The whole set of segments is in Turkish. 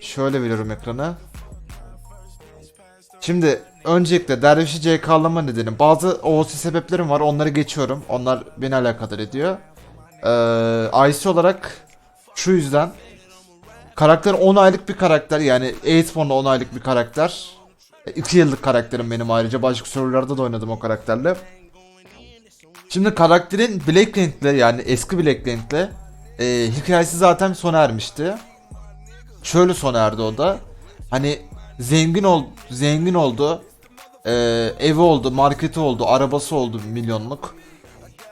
Şöyle veriyorum ekrana. Şimdi öncelikle Derviş'i CK'lama nedenim. Bazı OOC sebeplerim var. Onları geçiyorum. Onlar beni alakadar ediyor. Ee, IC olarak şu yüzden karakter 10 aylık bir karakter. Yani 8 10 aylık bir karakter. 2 yıllık karakterim benim ayrıca. Başka serverlarda da oynadım o karakterle. Şimdi karakterin Blacklint'le yani eski Blacklint'le e, hikayesi zaten sona ermişti. Şöyle sona erdi o da. Hani zengin ol zengin oldu. E, evi oldu, marketi oldu, arabası oldu milyonluk.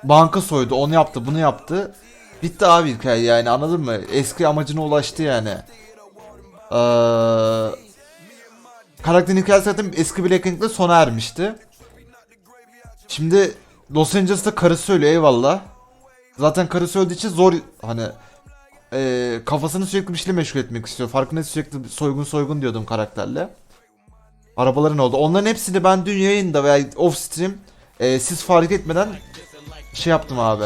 Banka soydu, onu yaptı, bunu yaptı. Bitti abi hikaye yani anladın mı? Eski amacına ulaştı yani. Eee karakterin hikayesi zaten eski Blacklint'le sona ermişti. Şimdi Los Angeles'ta karısı ölüyor eyvallah. Zaten karısı öldüğü için zor hani eee, kafasını sürekli bir şeyle meşgul etmek istiyor. Farkında sürekli soygun soygun diyordum karakterle. Arabaların oldu. Onların hepsini ben dün yayında veya off stream eee, siz fark etmeden şey yaptım abi.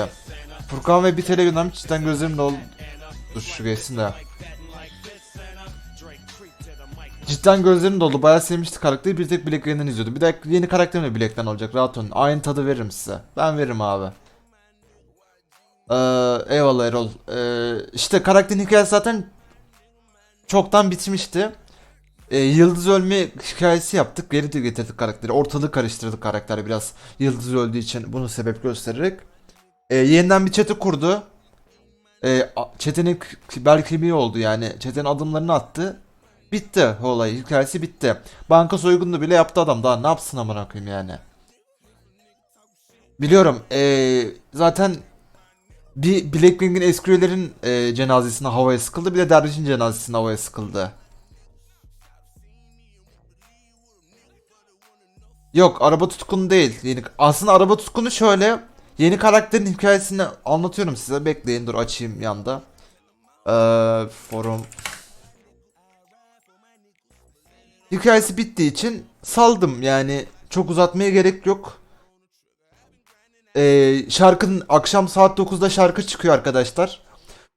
Furkan ve bir tele cidden gözlerim doldu. Dur şu geçsin de. Cidden gözlerim doldu. Bayağı sevmişti karakteri. Bir tek Black'lerinden izliyordum. Bir de yeni karakterim de Black'ten olacak. Rahat olun. Aynı tadı veririm size. Ben veririm abi. Ee, eyvallah Erol. Ee, işte karakterin hikayesi zaten çoktan bitmişti. Ee, Yıldız ölme hikayesi yaptık. Geri de getirdik karakteri. Ortalığı karıştırdık karakter biraz. Yıldız öldüğü için bunu sebep göstererek. Ee, yeniden bir çete kurdu. Ee, çetenin k- bel kemiği oldu yani. Çetenin adımlarını attı. Bitti olay. Hikayesi bitti. Banka soygununu bile yaptı adam. Daha ne yapsın amına koyayım yani. Biliyorum. Ee, zaten bir Blackwing'in eski üyelerin e, cenazesine havaya sıkıldı. Bir de Derviş'in cenazesine havaya sıkıldı. Yok araba tutkunu değil. Yeni, aslında araba tutkunu şöyle. Yeni karakterin hikayesini anlatıyorum size. Bekleyin dur açayım yanda. Ee, forum. Hikayesi bittiği için saldım yani çok uzatmaya gerek yok. Ee, şarkının akşam saat 9'da şarkı çıkıyor arkadaşlar.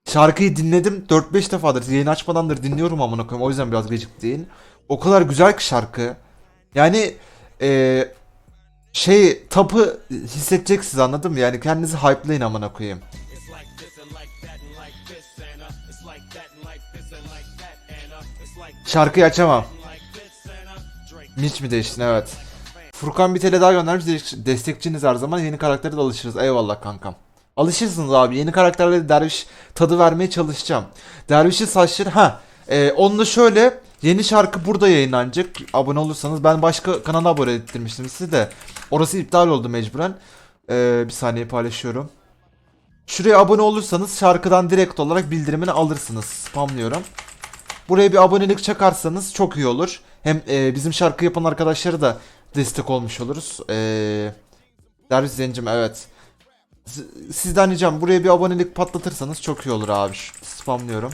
Şarkıyı dinledim 4-5 defadır yayın açmadandır dinliyorum amına koyayım o yüzden biraz geciktiğin. O kadar güzel ki şarkı. Yani ee, şey tapı hissedeceksiniz anladın mı? Yani kendinizi hype'layın amına koyayım. Şarkıyı açamam. Mitch mi değiştin evet. Furkan bir tele daha göndermiş. Des- Destekçiniz her zaman. Yeni karaktere de alışırız. Eyvallah kankam. Alışırsınız abi. Yeni karakterlere derviş tadı vermeye çalışacağım. Derviş'in saçları... ha. E, onu da şöyle... Yeni şarkı burada yayınlanacak. Abone olursanız. Ben başka kanala abone ettirmiştim sizi de. Orası iptal oldu mecburen. E, bir saniye paylaşıyorum. Şuraya abone olursanız şarkıdan direkt olarak bildirimini alırsınız. Spamlıyorum. Buraya bir abonelik çakarsanız çok iyi olur. Hem e, bizim şarkı yapan arkadaşlara da destek olmuş oluruz. E, Derviş Zencim evet. Sizden ricam buraya bir abonelik patlatırsanız çok iyi olur abi. Spamlıyorum.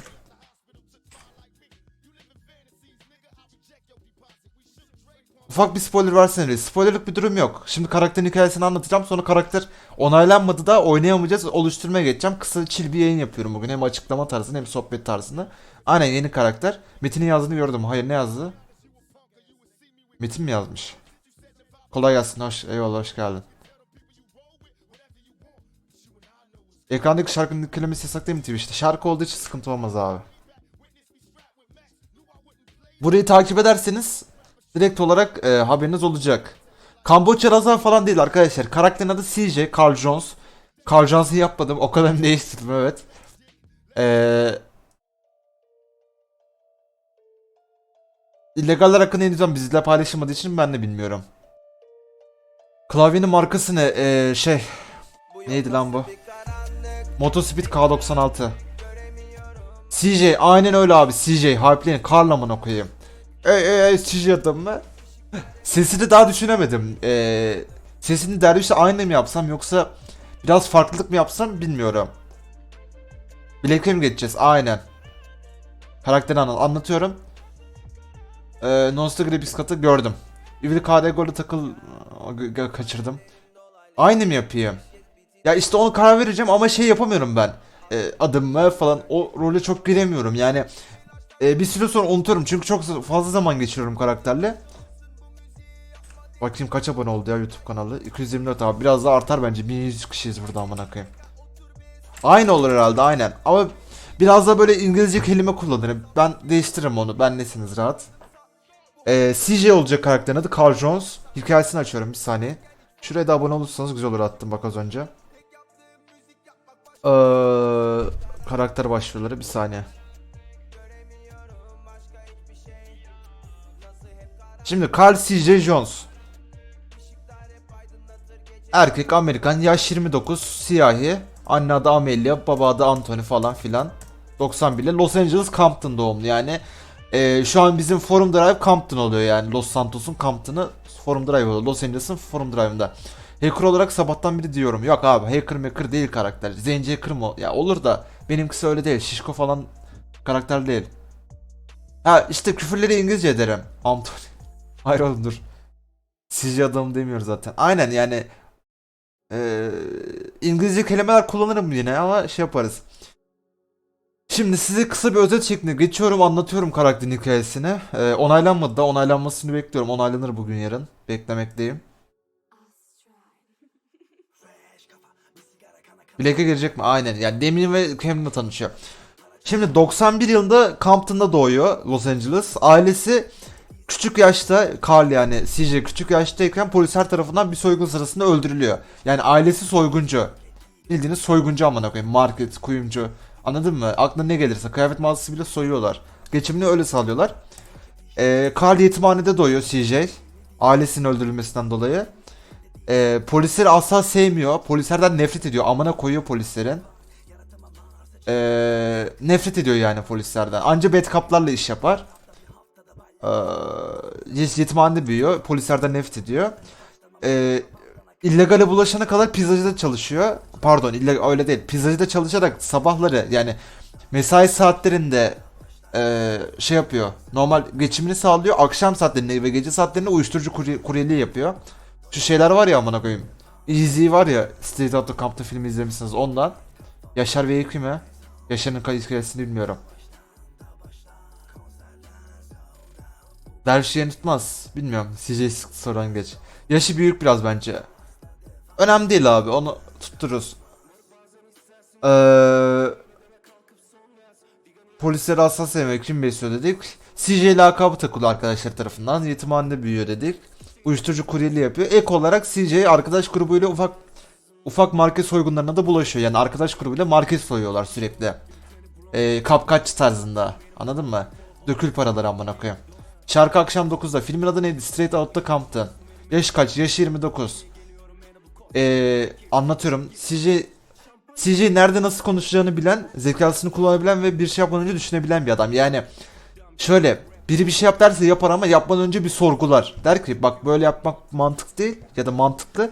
Ufak bir spoiler versene reis. Spoilerlık bir durum yok. Şimdi karakterin hikayesini anlatacağım. Sonra karakter onaylanmadı da oynayamayacağız. Oluşturmaya geçeceğim. Kısa chill bir yayın yapıyorum bugün. Hem açıklama tarzında hem sohbet tarzında. Aynen yeni karakter. Metin'in yazdığını gördüm. Hayır ne yazdı? Metin mi yazmış? Kolay gelsin. Hoş. Eyvallah hoş geldin. Ekrandaki şarkının kelimesi yasak değil mi Twitch'te? Şarkı olduğu için sıkıntı olmaz abi. Burayı takip ederseniz direkt olarak e, haberiniz olacak. Kamboçya Razan falan değil arkadaşlar. Karakterin adı CJ, Carl Jones. Carl Jones'u yapmadım. O kadar değiştirdim evet. Eee... İllegaller hakkında henüz bizle paylaşılmadığı için ben de bilmiyorum. Klavyenin markası ne? Eee şey... Neydi lan bu? Motospeed K96. CJ aynen öyle abi CJ Hype'leyin Karlaman koyayım. Ey ey ey CJ adam mı? Sesini daha düşünemedim. Ee, sesini dervişle aynı mı yapsam yoksa biraz farklılık mı yapsam bilmiyorum. Black'e mi geçeceğiz? Aynen. Karakteri anlat anlatıyorum. Ee, Nostalgia katı gördüm. Ivri KD golü takıl kaçırdım. Aynı mı yapayım? Ya işte onu karar vereceğim ama şey yapamıyorum ben. Ee, adımı falan o role çok giremiyorum. Yani Ee, bir süre sonra unutuyorum çünkü çok fazla zaman geçiriyorum karakterle. Bakayım kaç abone oldu ya YouTube kanalı. 224 abi. Biraz daha artar bence. 1100 kişiyiz burada amına koyayım. Aynı olur herhalde aynen. Ama biraz da böyle İngilizce kelime kullanırım. Ben değiştiririm onu. Ben nesiniz rahat. Ee, CJ olacak karakterin adı Carl Jones. Hikayesini açıyorum bir saniye. Şuraya da abone olursanız güzel olur attım bak az önce. Ee, karakter başvuruları bir saniye. Şimdi Carl C.J. Jones. Erkek Amerikan yaş 29 siyahi. Anne adı Amelia baba adı Anthony falan filan. 91'li Los Angeles Compton doğumlu yani. Ee, şu an bizim Forum Drive Compton oluyor yani Los Santos'un Compton'ı Forum Drive oluyor. Los Angeles'ın Forum Drive'ında. Hacker olarak sabahtan beri diyorum. Yok abi hacker maker değil karakter. Zenci hacker mı? Ya olur da benimkisi öyle değil. Şişko falan karakter değil. Ha işte küfürleri İngilizce ederim. Anthony. Hayır oğlum dur. Sizce adam demiyor zaten. Aynen yani eee, İngilizce kelimeler kullanırım yine ama şey yaparız. Şimdi size kısa bir özet şeklinde geçiyorum anlatıyorum karakterin hikayesini. Eee, onaylanmadı da onaylanmasını bekliyorum. Onaylanır bugün yarın. Beklemekteyim. Blake'e girecek mi? Aynen. Yani Damien ve Cameron'la tanışıyor. Şimdi 91 yılında Compton'da doğuyor Los Angeles. Ailesi küçük yaşta Carl yani CJ küçük yaştayken polisler tarafından bir soygun sırasında öldürülüyor. Yani ailesi soyguncu. Bildiğiniz soyguncu amına koyayım. Market, kuyumcu. Anladın mı? Aklına ne gelirse kıyafet mağazası bile soyuyorlar. Geçimini öyle sağlıyorlar. Ee, Carl yetimhanede doğuyor CJ. Ailesinin öldürülmesinden dolayı. Ee, polisleri asla sevmiyor. Polislerden nefret ediyor. Amına koyuyor polislerin. Ee, nefret ediyor yani polislerden. Anca bad cop'larla iş yapar. Ee, yetimhanede büyüyor. Polislerden nefret ediyor. Ee, illegale bulaşana kadar pizzacıda çalışıyor. Pardon ille- öyle değil. Pizzacıda çalışarak sabahları yani mesai saatlerinde ee, şey yapıyor. Normal geçimini sağlıyor. Akşam saatlerinde ve gece saatlerinde uyuşturucu kurye- kuryeliği yapıyor. Şu şeyler var ya amına koyayım. Easy var ya State of the Camp'ta filmi izlemişsiniz ondan. Yaşar ve Yeki mi? Yaşar'ın kayıt hikayesini bilmiyorum. Dervişlerini tutmaz. Bilmiyorum. CJ soran geç. Yaşı büyük biraz bence. Önemli değil abi. Onu tuttururuz. Ee, polisleri hassas sevmek kim besliyor dedik. CJ lakabı takılı arkadaşlar tarafından. Yetimhanede büyüyor dedik. Uyuşturucu kuryeliği yapıyor. Ek olarak CJ arkadaş grubuyla ufak ufak market soygunlarına da bulaşıyor. Yani arkadaş grubuyla market soyuyorlar sürekli. Ee, kapkaç tarzında. Anladın mı? Dökül paraları amına koyayım. Şarkı akşam 9'da. Filmin adı neydi? Straight Outta Compton. Yaş kaç? Yaş 29. Ee, anlatıyorum. CJ CJ nerede nasıl konuşacağını bilen, zekasını kullanabilen ve bir şey yapmadan önce düşünebilen bir adam. Yani şöyle biri bir şey yap derse yapar ama yapmadan önce bir sorgular. Der ki bak böyle yapmak mantık değil ya da mantıklı.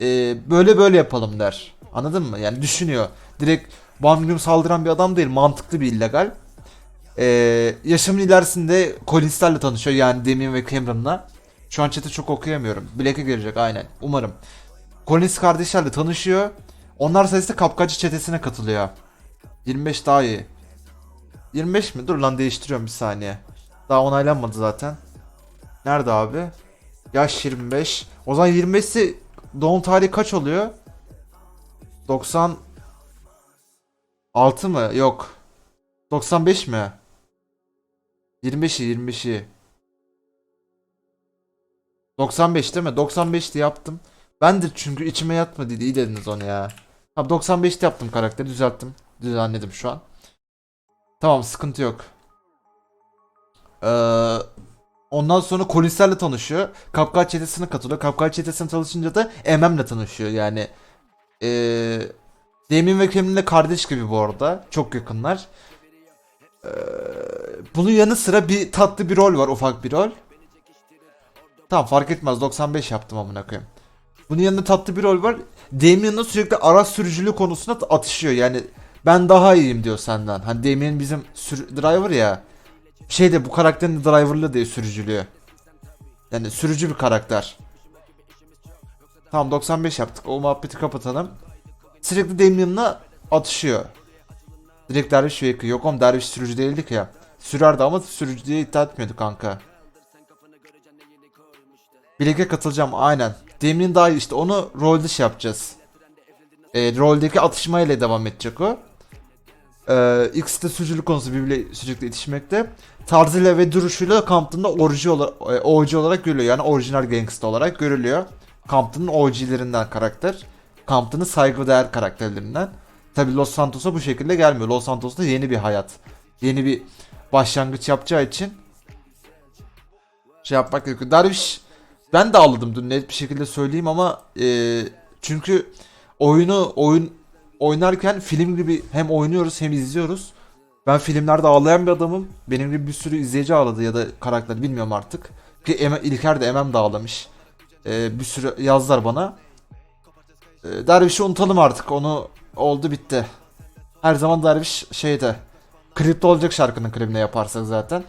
Ee, böyle böyle yapalım der. Anladın mı? Yani düşünüyor. Direkt bam güm saldıran bir adam değil. Mantıklı bir illegal. Ee, yaşamın ilerisinde Collins'lerle tanışıyor. Yani Damien ve Cameron'la. Şu an chat'i çok okuyamıyorum. Black'e girecek aynen. Umarım. Collins kardeşlerle tanışıyor. Onlar sayesinde kapkaççı çetesine katılıyor. 25 daha iyi. 25 mi? Dur lan değiştiriyorum bir saniye. Daha onaylanmadı zaten. Nerede abi? Yaş 25. O zaman 25'si doğum tarihi kaç oluyor? 96 mı? Yok. 95 mi? 25'i 25'i. 95 değil mi? 95'ti yaptım. Bendir çünkü içime yatmadı iyi dediniz onu ya. Tamam 95'te yaptım karakteri düzelttim. Düzenledim şu an. Tamam sıkıntı yok. Ee, ondan sonra Collins'lerle tanışıyor. Kapkaç çetesine katılıyor. Kapkaç çetesine çalışınca da MM'le tanışıyor yani. Ee, Damien ve Cameron'le kardeş gibi bu arada. Çok yakınlar. Ee, bunun yanı sıra bir tatlı bir rol var ufak bir rol. Tamam fark etmez 95 yaptım amına koyayım. Bunun yanında tatlı bir rol var. Damien'la sürekli araç sürücülüğü konusunda atışıyor. Yani ben daha iyiyim diyor senden. Hani Damien bizim sür- driver ya. Şey de bu karakterin de driverlığı diye sürücülüğü. Yani sürücü bir karakter. Tamam 95 yaptık. O muhabbeti kapatalım. Sürekli Damien'la atışıyor. Direkt derviş ve yakıyor. Yok oğlum derviş sürücü değildik ya. Sürerdi ama sürücü diye iddia etmiyordu kanka. Birlikte katılacağım aynen. Demin daha işte onu rol dışı yapacağız. E, roldeki atışmayla devam edecek o. Ee, ikisi de sürücülük konusu birbiriyle sürekli itişmekte. Tarzıyla ve duruşuyla Compton'da orijin olarak, e, OG olarak görülüyor. Yani orijinal gangsta olarak görülüyor. Compton'ın OG'lerinden karakter. Compton'ın saygıdeğer karakterlerinden. Tabi Los Santos'a bu şekilde gelmiyor. Los Santos'ta yeni bir hayat. Yeni bir başlangıç yapacağı için şey yapmak gerekiyor. Darvish ben de ağladım dün net bir şekilde söyleyeyim ama e, çünkü oyunu oyun oynarken film gibi hem oynuyoruz hem izliyoruz. Ben filmlerde ağlayan bir adamım. Benim gibi bir sürü izleyici ağladı ya da karakter bilmiyorum artık. Ki Eme, İlker de Emem de ağlamış. Ee, bir sürü yazdılar bana. Ee, Derviş'i unutalım artık. Onu oldu bitti. Her zaman Derviş şeyde. Klipte olacak şarkının klibine yaparsak zaten.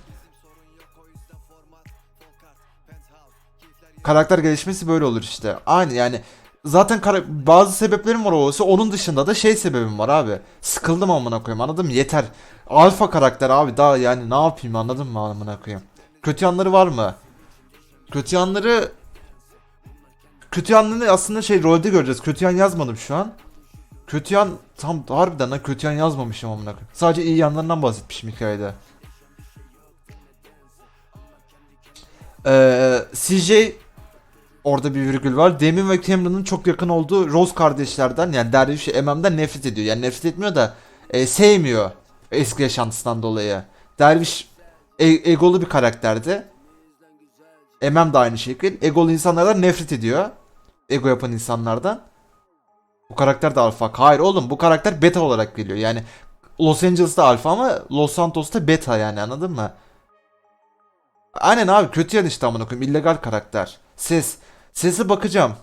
Karakter gelişmesi böyle olur işte. Aynı yani zaten bazı sebeplerim var olsa onun dışında da şey sebebim var abi. Sıkıldım amına koyayım anladın mı? Yeter. Alfa karakter abi daha yani ne yapayım anladın mı amına koyayım? Kötü yanları var mı? Kötü yanları Kötü yanlarını aslında şey rolde göreceğiz. Kötü yan yazmadım şu an. Kötü yan tam harbiden lan kötü yan yazmamışım amına koyayım. Sadece iyi yanlarından bahsetmişim hikayede. Ee, CJ Orada bir virgül var. Demin ve Cameron'ın çok yakın olduğu Rose kardeşlerden yani Derviş Emem'den nefret ediyor. Yani nefret etmiyor da e, sevmiyor eski yaşantısından dolayı. Derviş e- egolu bir karakterdi. Emem de aynı şekil. Egolu insanlardan nefret ediyor. Ego yapan insanlardan. Bu karakter de alfa. Hayır oğlum bu karakter beta olarak geliyor. Yani Los Angeles'ta alfa ama Los Santos'ta beta yani anladın mı? Aynen abi kötü yan işte amına koyayım. illegal karakter. Ses. Sese bakacağım.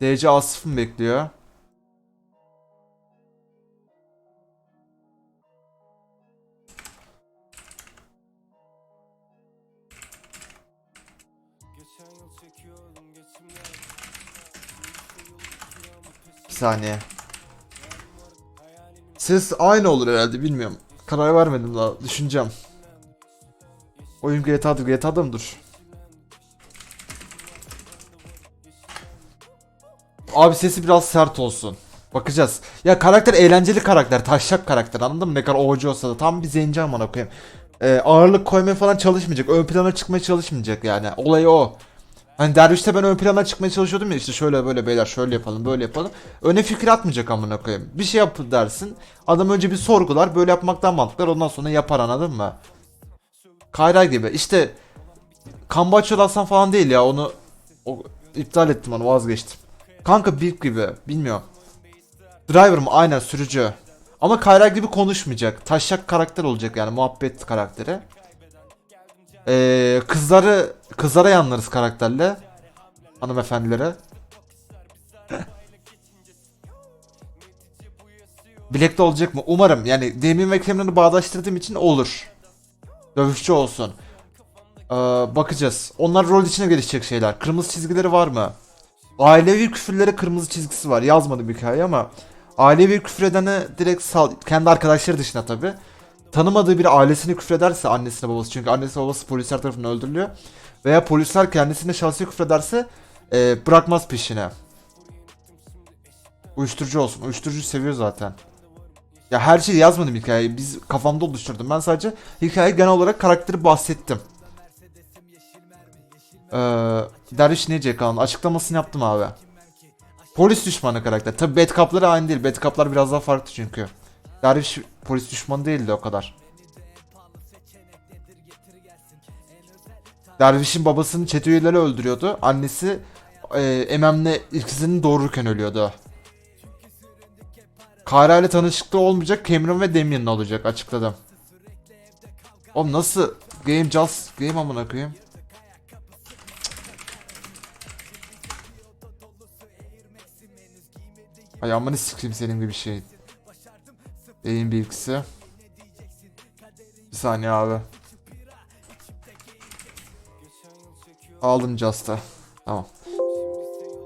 DC Asif mi bekliyor? Bir saniye. Ses aynı olur herhalde bilmiyorum. Karar vermedim daha düşüneceğim. Oyun GTA'dır GTA'da mı dur? Abi sesi biraz sert olsun. Bakacağız. Ya karakter eğlenceli karakter. Taşak karakter anladın mı? Ne kadar OG olsa da. Tam bir zenci amına koyayım. Ee, ağırlık koymaya falan çalışmayacak. Ön plana çıkmaya çalışmayacak yani. Olayı o. Hani Derviş'te ben ön plana çıkmaya çalışıyordum ya işte şöyle böyle beyler şöyle yapalım böyle yapalım. Öne fikir atmayacak amına koyayım. Bir şey yap dersin. Adam önce bir sorgular böyle yapmaktan mantıklar ondan sonra yapar anladın mı? Kayra gibi. İşte Kambaço Lasan falan değil ya onu o, iptal ettim onu vazgeçtim. Kanka Big gibi bilmiyorum. Driver mı? Aynen sürücü. Ama Kayra gibi konuşmayacak. Taşak karakter olacak yani muhabbet karakteri. Ee, kızları kızlara yanlarız karakterle. Hanımefendilere. Black'te olacak mı? Umarım. Yani Damien ve Cameron'ı bağdaştırdığım için olur. Dövüşçü olsun. Ee, bakacağız. Onlar rol içine gelişecek şeyler. Kırmızı çizgileri var mı? Ailevi küfürlere kırmızı çizgisi var. Yazmadım hikaye ama ailevi küfredene direkt sal kendi arkadaşları dışında tabi. Tanımadığı bir ailesini küfrederse annesine babası çünkü annesi babası polisler tarafından öldürülüyor. Veya polisler kendisine şahsi küfrederse e, bırakmaz peşine. Uyuşturucu olsun. Uyuşturucu seviyor zaten. Ya her şeyi yazmadım hikayeyi. Biz kafamda oluşturdum. Ben sadece hikaye genel olarak karakteri bahsettim. Ee, Derviş Nece kanalının açıklamasını yaptım abi. Polis düşmanı karakter. Tabi Bad Cup'ları aynı değil. Bad Cup'lar biraz daha farklı çünkü. Derviş polis düşmanı değildi o kadar. Derviş'in babasını çete üyeleri öldürüyordu. Annesi e, Emem'le ikisinin doğururken ölüyordu. Kara ile tanışıklığı olmayacak. Cameron ve Damien'le olacak açıkladım. Oğlum nasıl? Game just game amına koyayım. Ay amına sikeyim senin gibi şey. Beyin bilgisi. Bir saniye abi. Aldım Just'a. Tamam.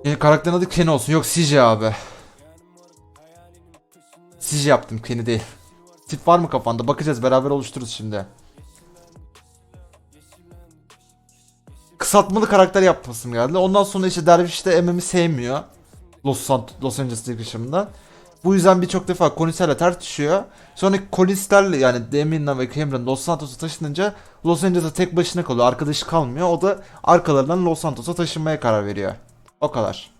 Yeni karakterin adı Ken olsun. Yok CJ abi. CJ yaptım Ken'i değil. Tip var mı kafanda? Bakacağız beraber oluştururuz şimdi. Kısaltmalı karakter yapmasım geldi. Ondan sonra işte Derviş de MM'i sevmiyor. Los, Sant Los Angeles yakışımında. Bu yüzden birçok defa Collins'lerle tartışıyor. Sonra Collins'lerle yani Damien'la ve Cameron Los Santos'a taşınınca Los Angeles'a tek başına kalıyor. Arkadaşı kalmıyor. O da arkalarından Los Santos'a taşınmaya karar veriyor. O kadar.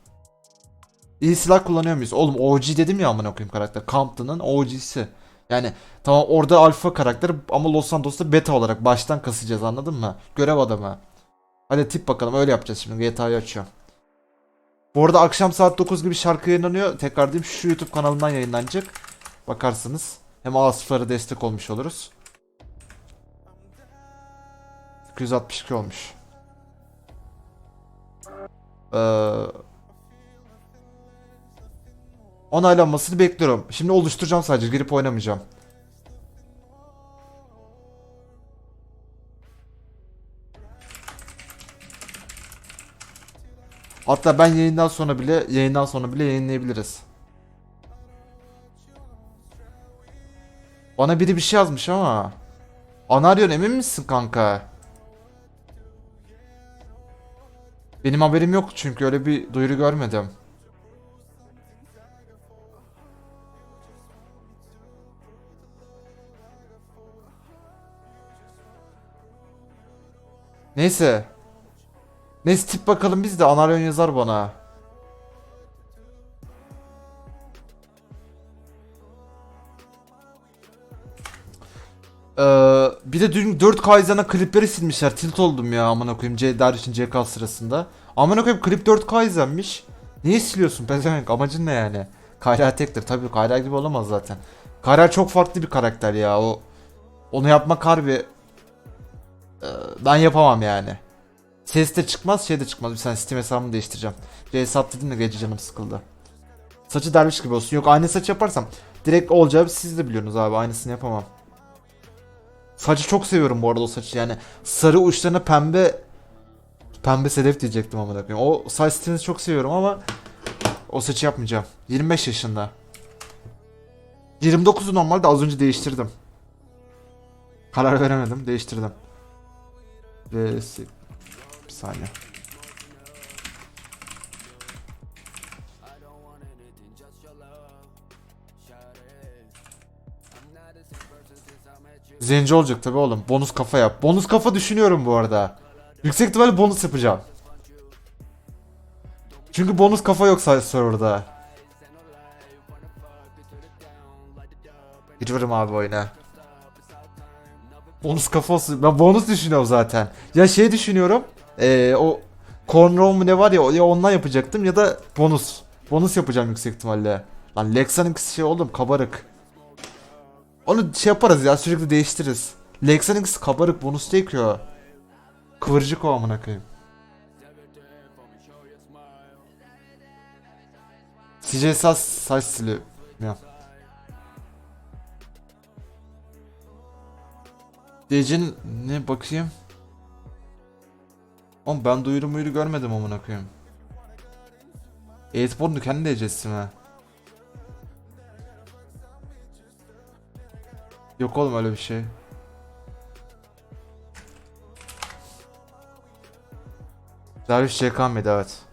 İyi silah kullanıyor muyuz? Oğlum OG dedim ya amına koyayım karakter. Compton'ın OG'si. Yani tamam orada alfa karakter ama Los Santos'ta beta olarak baştan kasacağız anladın mı? Görev adamı. Hadi tip bakalım öyle yapacağız şimdi GTA'yı açıyorum. Bu arada akşam saat 9 gibi şarkı yayınlanıyor. Tekrar diyeyim şu YouTube kanalından yayınlanacak. Bakarsınız. Hem A0'a destek olmuş oluruz. 262 olmuş. Ee, onaylanmasını bekliyorum. Şimdi oluşturacağım sadece. Girip oynamayacağım. Hatta ben yayından sonra bile yayından sonra bile yayınlayabiliriz. Bana biri bir şey yazmış ama. Anaryon emin misin kanka? Benim haberim yok çünkü öyle bir duyuru görmedim. Neyse. Neyse tip bakalım biz de anaryon yazar bana. Ee, bir de dün 4K izlenen klipleri silmişler. Tilt oldum ya amına koyayım C Derviş'in CK sırasında. Amına koyayım klip 4K izlenmiş. Niye siliyorsun pezevenk? Amacın ne yani? Kayra tektir tabii Kayra gibi olamaz zaten. Kayra çok farklı bir karakter ya. O onu yapmak harbi Ee, ben yapamam yani. Ses de çıkmaz şey de çıkmaz. Bir saniye Steam hesabımı değiştireceğim. J-Sat dedim de gece canım sıkıldı. Saçı derviş gibi olsun. Yok aynı saç yaparsam direkt olacağı siz de biliyorsunuz abi. Aynısını yapamam. Saçı çok seviyorum bu arada o saçı yani. Sarı uçlarına pembe pembe sedef diyecektim amına koyayım. O saç stilini çok seviyorum ama o saçı yapmayacağım. 25 yaşında. 29'u normalde az önce değiştirdim. Karar veremedim, değiştirdim. Ve bir saniye. Zenci olacak tabi oğlum. Bonus kafa yap. Bonus kafa düşünüyorum bu arada. Yüksek ihtimalle bonus yapacağım. Çünkü bonus kafa yok serverda. Giriyorum abi oyuna. Bonus kafa olsun. Ben bonus düşünüyorum zaten. Ya şey düşünüyorum. Ee, o cornrow mu ne var ya, ya ondan yapacaktım ya da bonus. Bonus yapacağım yüksek ihtimalle. Lan Lexa'nın şey oğlum kabarık. Onu şey yaparız ya sürekli değiştiririz. Lexa'nınkisi kabarık bonus değil ki o. Kıvırcık o amına koyayım. CJ saç, saç stili. Ya. Diyeceğin ne bakayım. Oğlum ben duyuru muyuru görmedim amına koyayım. E-sporun kendi derecesi mi? Yok oğlum öyle bir şey. Derviş CK mıydı evet.